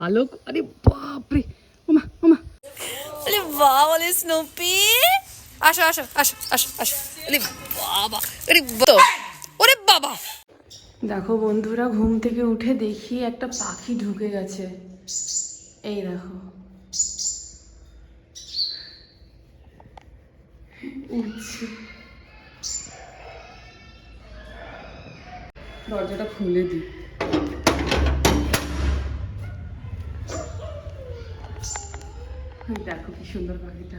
আলোক আরে বাপরে। ওমা ওমা। আরে বাবা বলে স্নুপি আসো আসো আসো আসো আসো। আরে বাবা আরে বা- ওরে বাবা। দেখো বন্ধুরা ঘুম থেকে উঠে দেখি একটা পাখি ঢুকে গেছে। এই দেখো। দরজাটা খুলে দিই। দেখো কি সুন্দর পাখিটা।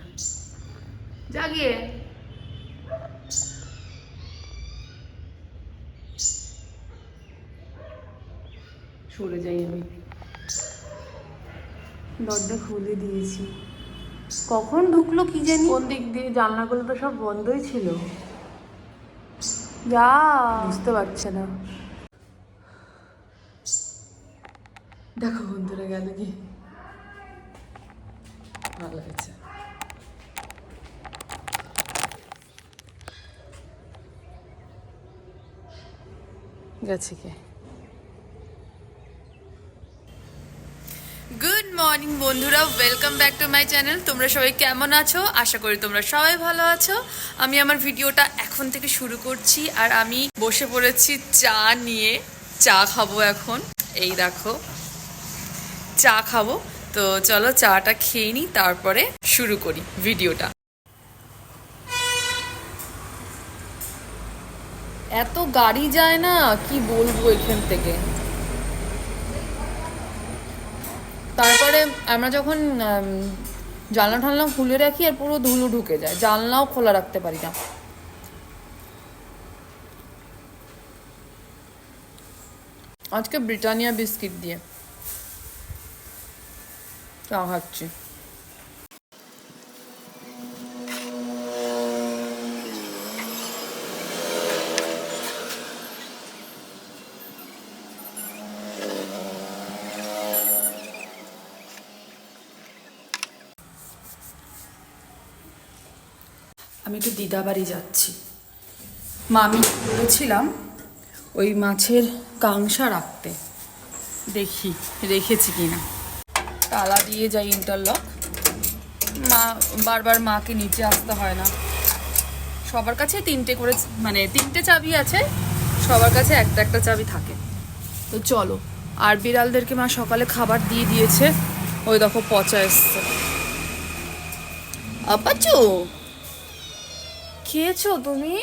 জাগিয়ে। সরে যাই আমি। দরজা খুলে দিয়েছি। কখন ঢুকলো কি জানি? কোন দিক দিয়ে জানলাগুলো তো সব বন্ধই ছিল? যা বুঝতে পারছে না। দেখো বন্ধুরা গেল কি। গুড মর্নিং বন্ধুরা। Welcome back to my channel তোমরা সবাই কেমন আছো? আশা করি তোমরা সবাই ভালো আছো। আমি আমার ভিডিওটা এখন থেকে শুরু করছি আর আমি বসে পড়েছি চা নিয়ে। চা খাব এখন। এই দেখো। চা খাব। তো চলো চাটা খেয়ে নিই তারপরে শুরু করি ভিডিওটা। এত গাড়ি যায় না, কি বলব এখান থেকে? তারপরে আমরা যখন জানলা ঠানলা খুলে রাখি আর পুরো ধুলো ঢুকে যায়, জানলাও খোলা রাখতে পারি না। আজকে ব্রিটানিয়া বিস্কিট দিয়ে। চা খাচ্ছি আমি একটু দিদা বাড়ি যাচ্ছি। মা আমি বলেছিলাম ওই মাছের কাংসা রাখতে। দেখি, রেখেছি কিনা। তালা দিয়ে যাই ইন্টারলক মা, বারবার মাকে নিচে আসতে হয় না। সবার কাছে তিনটে করে মানে তিনটে চাবি আছে, সবার কাছে একটা একটা চাবি থাকে। তো চলো, আর বিড়ালদেরকে মা সকালে খাবার দিয়ে দিয়েছে। ওই দেখো, পচা এসছে। আপাচু! খেয়েছো তুমি?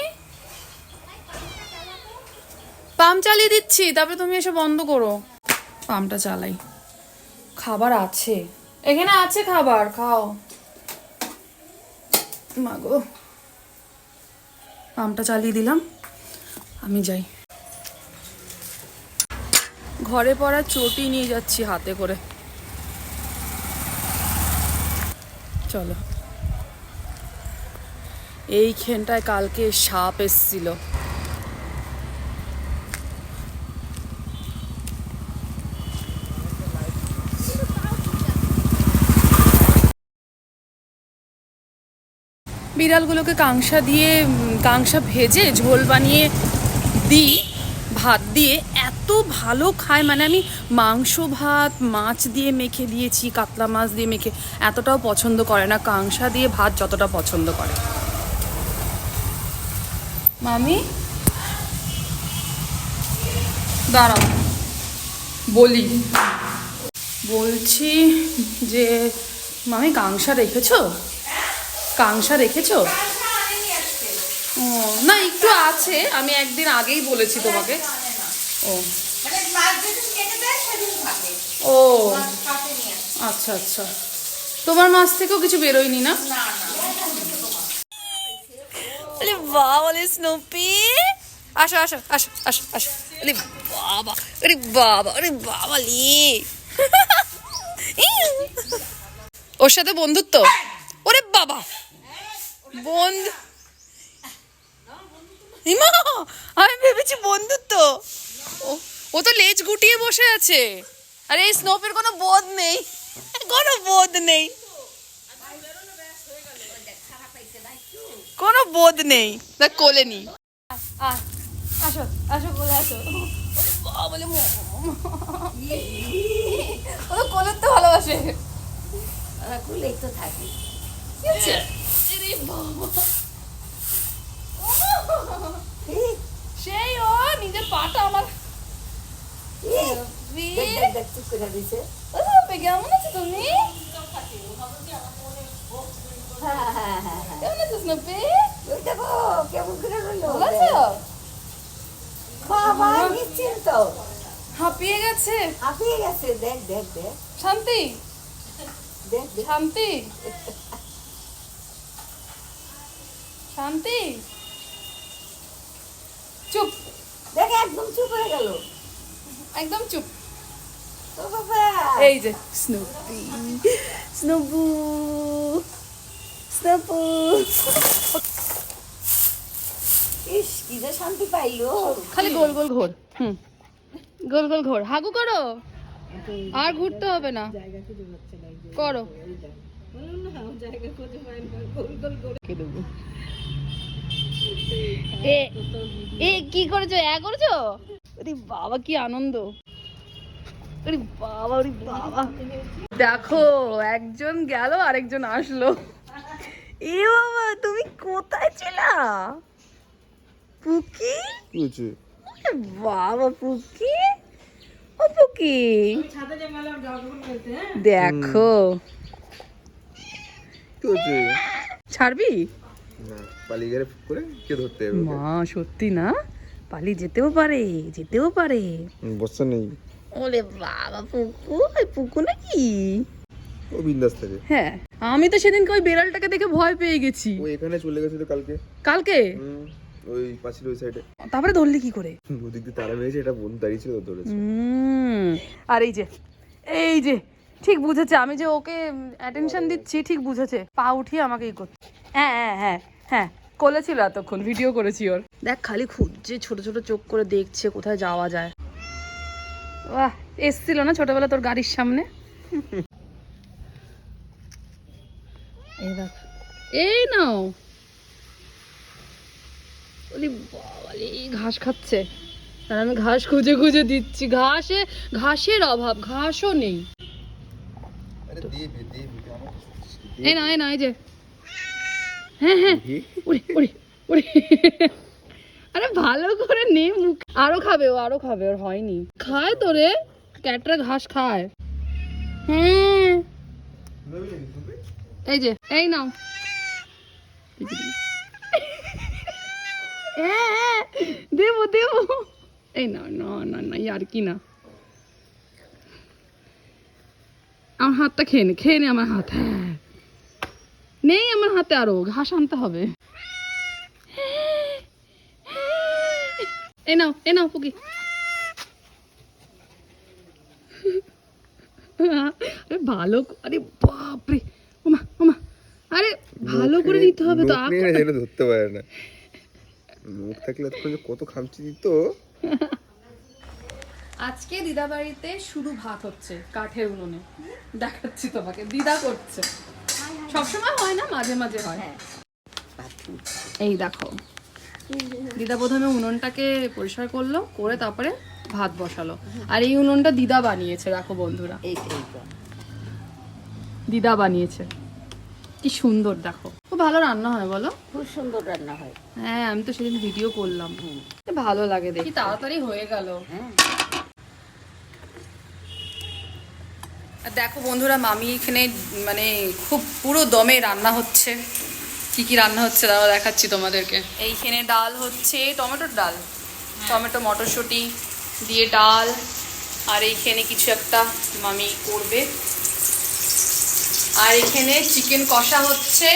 পাম্প চালিয়ে দিচ্ছি, তারপরে তুমি এসে বন্ধ করো। পাম্পটা চালাই। খাবার আছে। এখানে আছে খাবার, খাও। মাগো পাম্পটা চালিয়ে দিলাম, আমি যাই। ঘরে পড়া চটি নিয়ে যাচ্ছি হাতে করে। চলো। এইখানটায় কালকে সাপ এসছিল। বিড়ালগুলোকে কাংসা দিয়ে কাংসা ভেজে ঝোল বানিয়ে দিই, ভাত দিয়ে। এত ভালো খায় মানে আমি মাংস, ভাত, মাছ দিয়ে মেখে দিয়েছি, কাতলা মাছ দিয়ে মেখে। এতটাও পছন্দ করে না। কাংসা দিয়ে ভাত যতটা পছন্দ করে। মামি? দাঁড়াও। বলি। বলছি যে, মামি কাংসা রেখেছো? কাংসা রেখেছো? ও না একটু আছে। আমি একদিন আগেই বলেছি তোমাকে। ও। ও। আচ্ছা আচ্ছা। তোমার মাছ থেকেও কিছু বেরোয়নি না? আরে বাবা বলে স্নুপি আসো আসো আসো আসো আসো। আরে বাবা আরে বাবা আরে বাবা লি। ওর সাথে বন্ধুত্ব? ওরে বাবা। বন্ধু হিমা আমি ভেবেছি বন্ধুত্ব। ও- ও তো লেজ গুটিয়ে বসে আছে। আরে এই স্নোপের কোনো বোধ নেই। কোনো বোধ নেই। কোনো বোধ নেই। দেখ কোলে নি। আসো আসো কোলে আসো। বলে ও তো কোলের তো ভালোবাসে। ওরা তো থাকি। সেই ও নিজের কেমন আছো তুমি হ্যাঁ, হ্যাঁ, হ্যাঁ, হ্যাঁ। কেমন আছো স্নোপি গেছে হাঁপিয়ে গেছে, দেখ, দেখ, দেখ, শান্তি দেখ। শান্তি শান্তি? চুপ। দেখ, একদম চুপ হয়ে গেল। একদম চুপ। ও বাবা, এই যে স্নুপি। স্নুপু। স্নুপু। ইস, কি যে শান্তি পাইলো। খালি গোল গোল ঘোর হুম। গোল গোল ঘোর। হাগু করো। আর ঘুরতে হবে না। করো। এ এ কি করেছ? এ করেছ? বাবা কি আনন্দ। বাবা বাবা। দেখো একজন গেল আরেকজন আসলো। এ বাবা তুমি কোথায় ছিলা? পুকি? বাবা পুকি? ও পুকি। দেখো। ছাড়বি? না পালিয়ে গেলে করে কে ধরতে যাবে মা সত্যি না? পালি যেতেও পারে যেতেও পারে। বস্তা নেই। ওরে বাবা পুকু পুকু নাকি? ও বিন্দাস থাকে। হ্যাঁ আমি তো সেদিনকে ওই বেড়ালটাকে দেখে ভয় পেয়ে গেছি। ও এখানে চলে গেছিল কালকে। কালকে? ওই পাশের ওই সাইডে তারপরে ধরলি কি করে? ওদিক দিয়ে তারা মেরেছে এটা বোন দাঁড়িয়ে ছিল ধরেছে। আর এই যে এই যে ঠিক বুঝেছে আমি যে ওকে অ্যাটেনশন দিচ্ছি ঠিক বুঝেছে। পা উঠিয়ে আমাকে ই করছে। হ্যাঁ হ্যাঁ হ্যাঁ হ্যাঁ কোলে ছিল এতক্ষণ ভিডিও করেছি ওর। দেখ খালি খুঁজছে ছোট ছোট চোখ করে দেখছে কোথায় যাওয়া যায়। বাহ এসছিল না ছোটবেলা তোর গাড়ির সামনে? এই দেখ এই নাও। ওরে বাবারে ঘাস খাচ্ছে। আর আমি ঘাস খুঁজে খুঁজে দিচ্ছি। ঘাসে ঘাসের অভাব ঘাসও নেই আরে দেবে দেবে আমার এই না এই না এই যে। হ্যাঁ হ্যাঁ। ওরে ওরে ওরে আরে ভালো করে নে মুখ। আরও খাবে ও আরও খাবে ওর হয়নি। খায় তো রে। ক্যাটরা ঘাস খায়। হ্যাঁ। এই যে এই নাও। হ্যাঁ হ্যাঁ। দেবো দেবো। এই না না না না আর কি না? আমার হাতটা খেয়ে নে খেয়ে নে আমার হাত। হ্যাঁ। নেই আমার হাতে আরও ঘাস আনতে হবে। এ নাও এ নাও পুকি। আরে ভালো আরে বাপরে। ওমা ওমা আরে ভালো করে দিতে হবে তো নিয়ে ধরতে পারে না। মুখ থাকলে কত খামচি দিত। আজকে দিদা বাড়িতে শুধু ভাত হচ্ছে কাঠের উনুনে। দেখাচ্ছি তোমাকে দিদা করছে। সবসময় হয় না মাঝে মাঝে হয়। এই দেখো দিদা প্রথমে উনুনটাকে পরিষ্কার করল করে তারপরে ভাত বসালো। আর এই উনুনটা দিদা বানিয়েছে দেখো বন্ধুরা। দিদা বানিয়েছে। কি সুন্দর দেখো। খুব ভালো রান্না হয় বলো। খুব সুন্দর রান্না হয়। হ্যাঁ আমি তো সেদিন ভিডিও করলাম। ভালো লাগে দেখি তাড়াতাড়ি হয়ে গেল। হ্যাঁ। দেখো বন্ধুরা মামি এখানে মানে খুব পুরো দমে রান্না হচ্ছে। কি কি রান্না হচ্ছে দাঁড়া দেখাচ্ছি তোমাদেরকে। এইখানে ডাল হচ্ছে টমেটোর ডাল। টমেটো মটরশুঁটি দিয়ে ডাল। আর এইখানে কিছু একটা মামি করবে। আর এখানে চিকেন কষা হচ্ছে।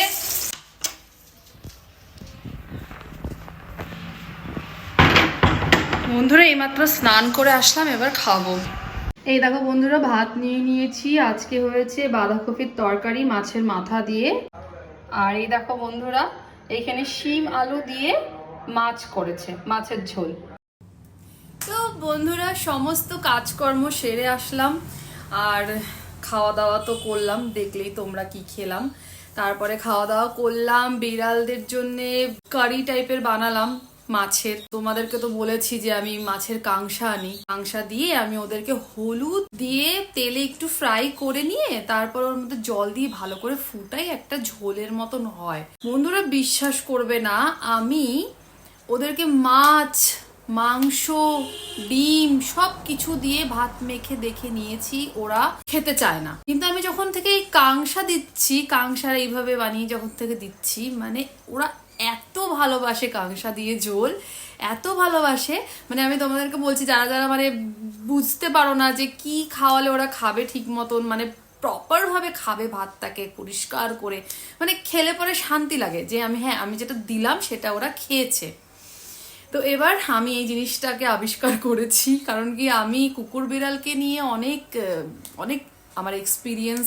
বন্ধুরা এইমাত্র স্নান করে আসলাম এবার খাব। এই দেখো বন্ধুরা, ভাত নিয়ে নিয়েছি। আজকে হয়েছে বাঁধাকপির তরকারি মাছের মাথা দিয়ে। আর এই দেখো বন্ধুরা, এখানে শিম, আলু দিয়ে মাছ করেছে, মাছের ঝোল। তো বন্ধুরা, সমস্ত কাজকর্ম সেরে আসলাম। আর খাওয়া দাওয়া তো করলাম, দেখলেই তোমরা কি খেলাম। তারপরে খাওয়া দাওয়া করলাম, বিড়ালদের জন্যে কারি টাইপের বানালাম। মাছের। তোমাদেরকে তো বলেছি যে আমি মাছের কাংসা আনি। কাংসা দিয়ে আমি ওদেরকে হলুদ দিয়ে তেলে একটু ফ্রাই করে নিয়ে তারপর ওর মধ্যে জল দিয়ে ভালো করে ফুটাই একটা ঝোলের মতন হয়। বন্ধুরা, বিশ্বাস করবে না, আমি ওদেরকে মাছ, মাংস, ডিম সব কিছু দিয়ে ভাত মেখে দেখে নিয়েছি, ওরা খেতে চায় না। কিন্তু আমি যখন থেকে এই কাংসা দিচ্ছি, কাংসার এইভাবে বানিয়ে যখন থেকে দিচ্ছি মানে ওরা এত ভালোবাসে কাংসা দিয়ে ঝোল এত ভালোবাসে। মানে আমি তোমাদেরকে বলছি, যারা যারা মানে বুঝতে পারো না যে কি খাওয়ালে ওরা খাবে ঠিক মতন মানে প্রপারভাবে খাবে ভাতটাকে পরিষ্কার করে মানে খেলে পরে শান্তি লাগে যে আমি হ্যাঁ আমি যেটা দিলাম সেটা ওরা খেয়েছে। তো এবার আমি এই জিনিসটাকে আবিষ্কার করেছি, কারণ কি আমি কুকুর বিড়ালকে নিয়ে অনেক অনেক আমার এক্সপিরিয়েন্স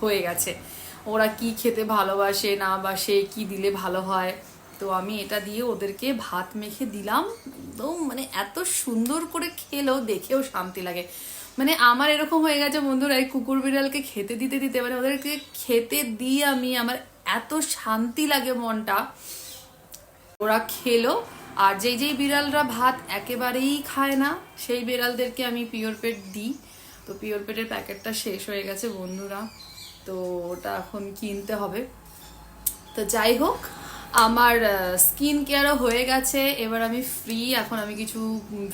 হয়ে গেছে। ওরা কি খেতে ভালোবাসে, না বাসে, কি দিলে ভালো হয়। তো আমি এটা দিয়ে ওদেরকে ভাত মেখে দিলাম। একদম মানে এত সুন্দর করে খেলো, দেখেও শান্তি লাগে। মানে আমার এরকম হয়ে গেছে বন্ধুরা, এই কুকুর বিড়ালকে খেতে দিতে দিতে মানে ওদেরকে খেতে দিয়ে আমি আমার এত শান্তি লাগে মনটা। ওরা খেলো, আর যেই যেই বিড়ালরা ভাত একেবারেই খায় না, সেই বিড়ালদেরকে আমি পিওর পেট দিই। তো পিওর পেটের প্যাকেটটা শেষ হয়ে গেছে বন্ধুরা। তো ওটা এখন কিনতে হবে। তো যাই হোক, আমার স্কিন কেয়ারও হয়ে গেছে। এবার আমি ফ্রি এখন আমি কিছু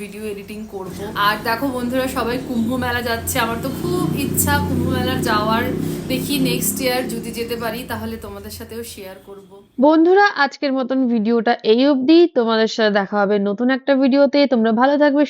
ভিডিও এডিটিং করব। আর দেখো বন্ধুরা, সবাই কুম্ভ মেলা যাচ্ছে। আমার তো খুব ইচ্ছা কুম্ভ মেলার যাওয়ার। দেখি নেক্সট ইয়ার যদি যেতে পারি, তাহলে তোমাদের সাথেও শেয়ার করব। বন্ধুরা, আজকের মতন ভিডিওটা এই অবধি। তোমাদের সাথে দেখা হবে নতুন একটা ভিডিওতে তোমরা ভালো থাকবে